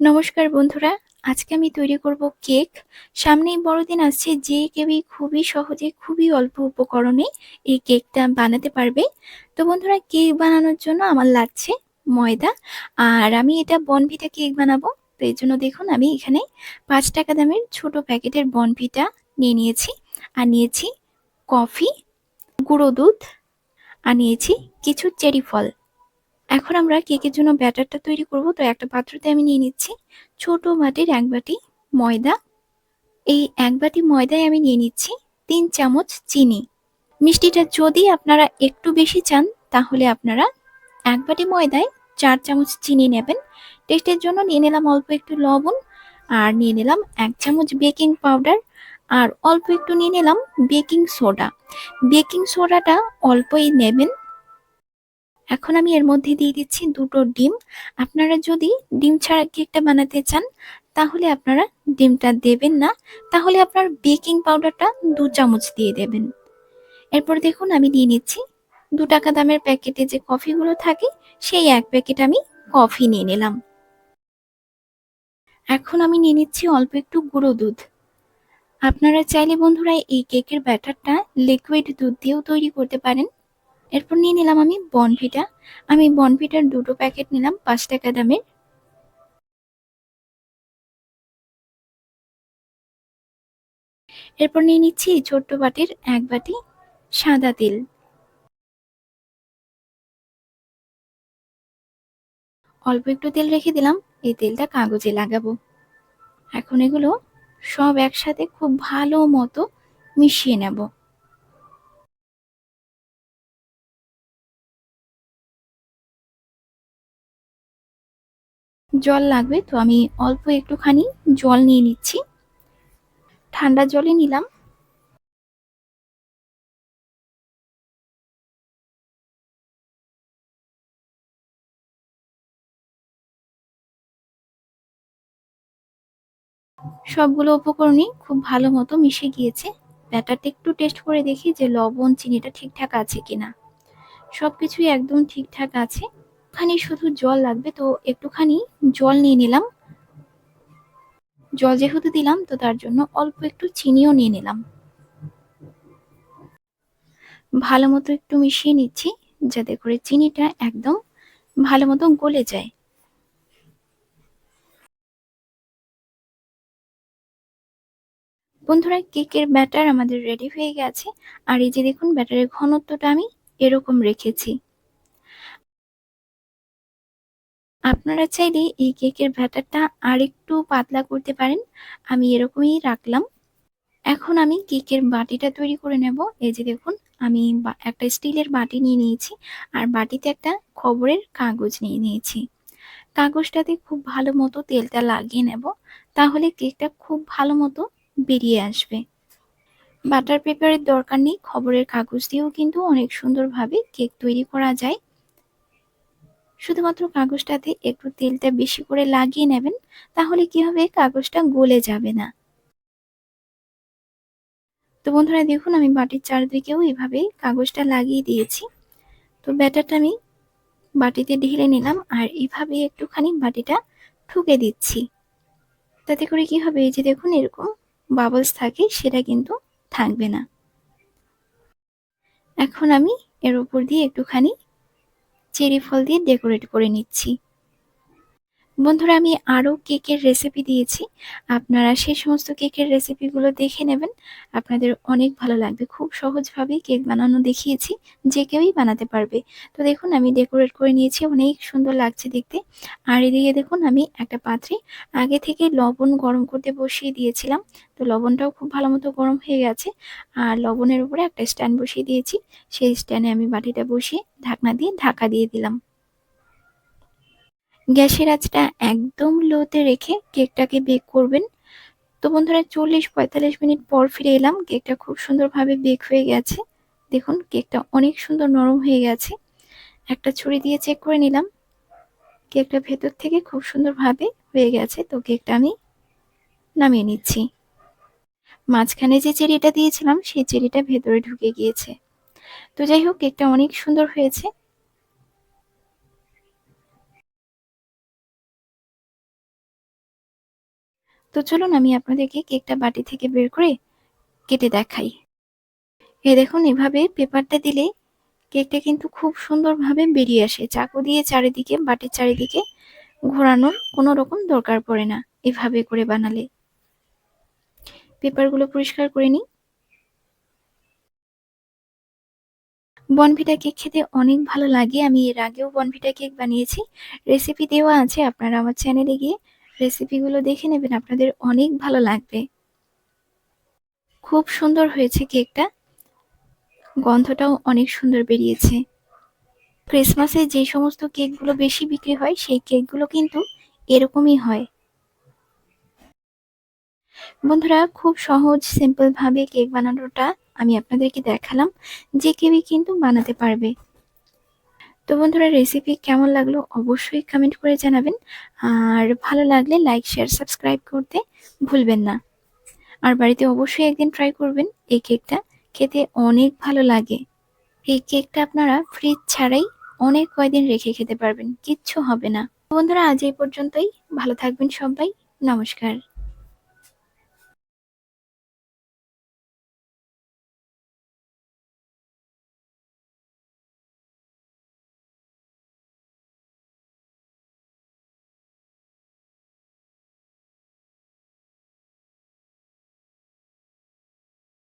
নমস্কার বন্ধুরা, আজকে আমি তৈরি করব কেক। সামনেই বড়দিন আসছে, যে কেউই খুবই সহজে, খুবই অল্প উপকরণে এই কেকটা বানাতে পারবে। তো বন্ধুরা, কেক বানানোর জন্য আমার লাগছে ময়দা, আর আমি এটা বনভিটা কেক বানাবো। তো এই জন্য দেখুন, আমি এখানে পাঁচ টাকা দামের ছোট প্যাকেটের বনভিটা নিয়ে নিয়েছি। আর নিয়েছি কফি, গুঁড়ো দুধ, আর নিয়েছি কিছু চেরি ফল। এখন আমরা কেকের জন্য ব্যাটারটা তৈরি করব, তো একটা পাত্রতে আমি নিয়ে নিচ্ছি ছোট বাটির এক বাটি ময়দা। এই এক বাটি ময়দায় আমি নিয়ে নিচ্ছি তিন চামচ চিনি। মিষ্টিটা যদি আপনারা একটু বেশি চান, তাহলে আপনারা এক বাটি ময়দায় চার চামচ চিনি নেবেন। টেস্টের জন্য নিয়ে নিলাম অল্প একটু লবণ আর নিয়ে নিলাম এক চামচ বেকিং পাউডার আর অল্প একটু নিয়ে নিলাম বেকিং সোডা। বেকিং সোডাটা অল্পই নেবেন এখন আমি এর মধ্যে দিয়ে দিচ্ছি দুটো ডিম। আপনারা যদি ডিম ছাড়া কেকটা বানাতে চান, তাহলে আপনারা ডিমটা দেবেন না। তাহলে আপনার বেকিং পাউডারটা দু চামচ দিয়ে দেবেন। এরপর দেখুন আমি নিয়ে নিচ্ছি দু টাকা দামের প্যাকেটে যে কফিগুলো থাকে, সেই এক প্যাকেট আমি কফি নিয়ে নিলাম। এখন আমি নিয়ে নিচ্ছি অল্প একটু গুঁড়ো দুধ। আপনারা চাইলে বন্ধুরা এই কেকের ব্যাটারটা লিকুইড দুধ দিয়েও তৈরি করতে পারেন। এরপর নিয়ে নিলাম আমি বনভিটা আমি বনভিটার দুটো প্যাকেট নিলাম পাঁচ টাকা দামের এরপর নিয়ে নিচ্ছি ছোট্ট বাটির এক বাটি সাদা তেল। অল্প একটু তেল রেখে দিলাম, এই তেলটা কাগজে লাগাবো। এখন এগুলো সব একসাথে খুব ভালো মতো মিশিয়ে নেব। জল লাগবে, তো আমি অল্প একটুখানি জল নিয়ে নিচ্ছি। ঠান্ডা জলে নিলাম। সবগুলো উপকরণই খুব ভালো মতো মিশে গিয়েছে। ব্যাটারটা একটু টেস্ট করে দেখি যে লবণ, চিনিটা ঠিকঠাক আছে কিনা। সব কিছুই একদম ঠিকঠাক আছে। খানি শুধু জল লাগবে, তো একটুখানি জল নিয়ে নিলাম। জল যেহেতু দিলাম, তো তার জন্য অল্প একটু চিনিও নিয়ে নিলাম। ভালো মতো একটু মিশিয়ে নিচ্ছি, যাতে করে চিনিটা একদম ভালো মতো গলে যায়। বন্ধুরা, কেকের ব্যাটার আমাদের রেডি হয়ে গেছে। আর এই যে দেখুন, ব্যাটারের ঘনত্বটা আমি এরকম রেখেছি। আপনারা চাইলে এই কেকের ব্যাটারটা আর একটু পাতলা করতে পারেন। আমি এরকমই রাখলাম। এখন আমি কেকের বাটিটা তৈরি করে নেব। এই যে দেখুন, আমি একটা স্টিলের বাটি নিয়ে নিয়েছি আর বাটিতে একটা খবরের কাগজ নিয়ে নিয়েছি। কাগজটাতে খুব ভালো মতো তেলটা লাগিয়ে নেব। তাহলে কেকটা খুব ভালো মতো বেরিয়ে আসবে। বাটার পেপারের দরকার নেই। খবরের কাগজ দিয়েও কিন্তু অনেক সুন্দরভাবে কেক তৈরি করা যায়। শুধুমাত্র কাগজটাতে একটু তেলটা বেশি করে লাগিয়ে নেবেন, তাহলে কি হবে? কাগজটা গলে যাবে না। তো বন্ধুরা দেখুন, আমি বাটির চারদিকেও এভাবে কাগজটা লাগিয়ে দিয়েছি। তো ব্যাটারটা আমি বাটিতে ঢেলে নিলাম আর এভাবে একটুখানি বাটিটা ঠুকে দিচ্ছি। তাতে করে কি হবে? এই যে দেখুন, এরকম বাবলস থাকে, সেটা কিন্তু থাকবে না। এখন আমি এর উপর দিয়ে একটুখানি চেরি ফল দিয়ে ডেকোরেট করে নিচ্ছি। বন্ধুরা, আমি আরও কেকের রেসিপি দিয়েছি। আপনারা সেই সমস্ত কেকের রেসিপিগুলো দেখে নেবেন। আপনাদের অনেক ভালো লাগবে। খুব সহজভাবেই কেক বানানো দেখিয়েছি, যে কেউই বানাতে পারবে। তো দেখুন, আমি ডেকোরেট করে নিয়েছি, অনেক সুন্দর লাগছে দেখতে। আর এদিকে দেখুন, আমি একটা পাত্রে আগে থেকে লবণ গরম করতে বসিয়ে দিয়েছিলাম। তো লবণটাও খুব ভালো মতো গরম হয়ে গেছে। আর লবণের উপরে একটা স্ট্যান্ড বসিয়ে দিয়েছি। সেই স্ট্যান্ডে আমি বাটিটা বসিয়ে ঢাকনা দিয়ে ঢাকা দিয়ে দিলাম। গ্যাসের আঁচটা একদম লোতে রেখে কেকটাকে বেক করবেন। তো বন্ধুরা চল্লিশ পঁয়তাল্লিশ মিনিট পর ফিরে এলাম। কেকটা খুব সুন্দরভাবে বেক হয়ে গেছে। দেখুন, কেকটা অনেক সুন্দর নরম হয়ে গেছে। একটা ছুরি দিয়ে চেক করে নিলাম। কেকটা ভেতর থেকে খুব সুন্দরভাবে হয়ে গেছে। তো কেকটা আমি নামিয়ে নিচ্ছি। মাঝখানে যে চেরিটা দিয়েছিলাম, সেই চেরিটা ভেতরে ঢুকে গিয়েছে। তো যাই হোক, কেকটা অনেক সুন্দর হয়েছে। তো চলুন আমি আপনাদেরকে কেকটা বাটি থেকে বের করে কেটে দেখাই। এই দেখুন, এভাবে পেপারটা দিলে কেকটা কিন্তু খুব সুন্দরভাবে বেরিয়ে আসে। চাকু দিয়ে চারিদিকে, বাটির চারিদিকে ঘোরানোর কোনো রকম দরকার পড়ে না এভাবে করে বানালে। পেপারগুলো পরিষ্কার করে নিই। বনভিটা কেক খেতে অনেক ভালো লাগে। আমি এর আগেও বনভিটা কেক বানিয়েছি। রেসিপি দেওয়া আছে, আপনারা আমার চ্যানেলে গিয়ে রেসিপিগুলো দেখে নেবেন, আপনাদের অনেক ভালো লাগবে। খুব সুন্দর হয়েছে কেকটা। গন্ধটাও অনেক সুন্দর বেরিয়েছে। ক্রিসমাসে যে সমস্ত কেকগুলো বেশি বিক্রি হয়, সেই কেকগুলো কিন্তু এরকমই হয়। বন্ধুরা, খুব সহজ সিম্পল ভাবে কেক বানানোটা আমি আপনাদেরকে দেখালাম। যে কেউই কিন্তু বানাতে পারবে। তো বন্ধুরা রেসিপি কেমন লাগল অবশ্যই কমেন্ট করে জানাবেন। আর ভালো লাগলে লাইক শেয়ার সাবস্ক্রাইব করতে ভুলবেন না। আর বাড়িতে অবশ্যই একদিন ট্রাই করবেন, এই কেকটা খেতে অনেক ভালো লাগে। এই কেকটা আপনারা ফ্রিজ ছাড়াই অনেক কয়দিন রেখে খেতে পারবেন, কিচ্ছু হবে না। বন্ধুরা আজ এই পর্যন্তই, ভালো থাকবেন সবাই, নমস্কার।